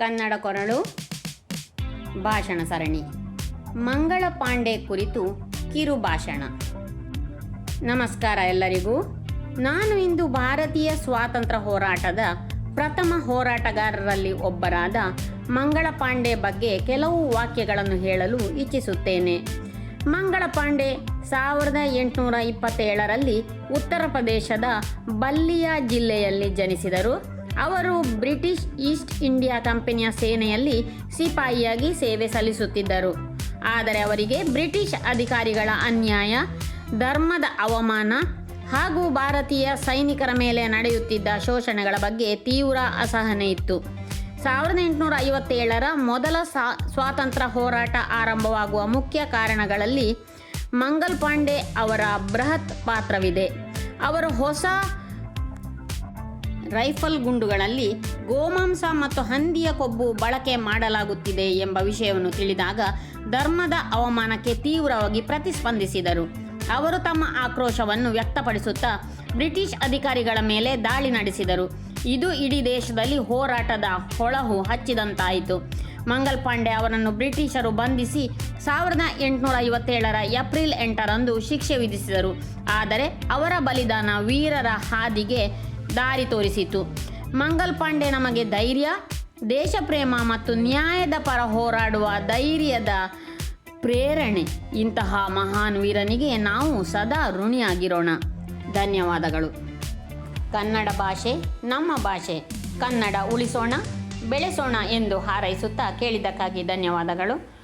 ಕನ್ನಡ ಕೊರಳು. ಭಾಷಣ ಸರಣಿ. ಮಂಗಳ ಪಾಂಡೆ ಕುರಿತು ಕಿರು ಭಾಷಣ. ನಮಸ್ಕಾರ ಎಲ್ಲರಿಗೂ. ನಾನು ಇಂದು ಭಾರತೀಯ ಸ್ವಾತಂತ್ರ್ಯ ಹೋರಾಟದ ಪ್ರಥಮ ಹೋರಾಟಗಾರರಲ್ಲಿ ಒಬ್ಬರಾದ ಮಂಗಳ ಪಾಂಡೆ ಬಗ್ಗೆ ಕೆಲವು ವಾಕ್ಯಗಳನ್ನು ಹೇಳಲು ಇಚ್ಛಿಸುತ್ತೇನೆ ಮಂಗಳ ಪಾಂಡೆ ಸಾವಿರದ ಎಂಟುನೂರ ಇಪ್ಪತ್ತೇಳರಲ್ಲಿ ಉತ್ತರ ಪ್ರದೇಶದ ಬಲ್ಲಿಯಾ ಜಿಲ್ಲೆಯಲ್ಲಿ ಜನಿಸಿದರು. ಅವರು ಬ್ರಿಟಿಷ್ ಈಸ್ಟ್ ಇಂಡಿಯಾ ಕಂಪನಿಯ ಸೇನೆಯಲ್ಲಿ ಸಿಪಾಯಿಯಾಗಿ ಸೇವೆ ಸಲ್ಲಿಸುತ್ತಿದ್ದರು. ಆದರೆ ಅವರಿಗೆ ಬ್ರಿಟಿಷ್ ಅಧಿಕಾರಿಗಳ ಅನ್ಯಾಯ, ಧರ್ಮದ ಅವಮಾನ ಹಾಗೂ ಭಾರತೀಯ ಸೈನಿಕರ ಮೇಲೆ ನಡೆಯುತ್ತಿದ್ದ ಶೋಷಣೆಗಳ ಬಗ್ಗೆ ತೀವ್ರ ಅಸಹನೆ ಇತ್ತು. ಸಾವಿರದ ಎಂಟುನೂರ ಐವತ್ತೇಳರ ಮೊದಲ ಸಾ ಸ್ವಾತಂತ್ರ್ಯ ಹೋರಾಟ ಆರಂಭವಾಗುವ ಮುಖ್ಯ ಕಾರಣಗಳಲ್ಲಿ ಮಂಗಲ್ ಪಾಂಡೆ ಅವರ ಬೃಹತ್ ಪಾತ್ರವಿದೆ. ಅವರು ಹೊಸ ರೈಫಲ್ ಗುಂಡುಗಳಲ್ಲಿ ಗೋಮಾಂಸ ಮತ್ತು ಹಂದಿಯ ಕೊಬ್ಬು ಬಳಕೆ ಮಾಡಲಾಗುತ್ತಿದೆ ಎಂಬ ವಿಷಯವನ್ನು ತಿಳಿದಾಗ ಧರ್ಮದ ಅವಮಾನಕ್ಕೆ ತೀವ್ರವಾಗಿ ಪ್ರತಿಸ್ಪಂದಿಸಿದರು. ಅವರು ತಮ್ಮ ಆಕ್ರೋಶವನ್ನು ವ್ಯಕ್ತಪಡಿಸುತ್ತಾ ಬ್ರಿಟಿಷ್ ಅಧಿಕಾರಿಗಳ ಮೇಲೆ ದಾಳಿ ನಡೆಸಿದರು. ಇದು ಇಡೀ ದೇಶದಲ್ಲಿ ಹೋರಾಟದ ಹೊಳಹು ಹಚ್ಚಿದಂತಾಯಿತು. ಮಂಗಲ್ ಪಾಂಡೆ ಅವರನ್ನು ಬ್ರಿಟಿಷರು ಬಂಧಿಸಿ ಸಾವಿರದ ಎಂಟುನೂರ ಐವತ್ತೇಳರ ಏಪ್ರಿಲ್ ಎಂಟರಂದು ಶಿಕ್ಷೆ ವಿಧಿಸಿದರು. ಆದರೆ ಅವರ ಬಲಿದಾನ ವೀರರ ಹಾದಿಗೆ ದಾರಿ ತೋರಿಸಿತು. ಮಂಗಲ್ ಪಾಂಡೆ ನಮಗೆ ಧೈರ್ಯ, ದೇಶಪ್ರೇಮ ಮತ್ತು ನ್ಯಾಯದ ಪರ ಹೋರಾಡುವ ಧೈರ್ಯದ ಪ್ರೇರಣೆ. ಇಂತಹ ಮಹಾನ್ ವೀರನಿಗೆ ನಾವು ಸದಾ ಋಣಿಯಾಗಿರೋಣ. ಧನ್ಯವಾದಗಳು. ಕನ್ನಡ ಭಾಷೆ ನಮ್ಮ ಭಾಷೆ. ಕನ್ನಡ ಉಳಿಸೋಣ, ಬೆಳೆಸೋಣ ಎಂದು ಹಾರೈಸುತ್ತಾ ಕೇಳಿದ್ದಕ್ಕಾಗಿ ಧನ್ಯವಾದಗಳು.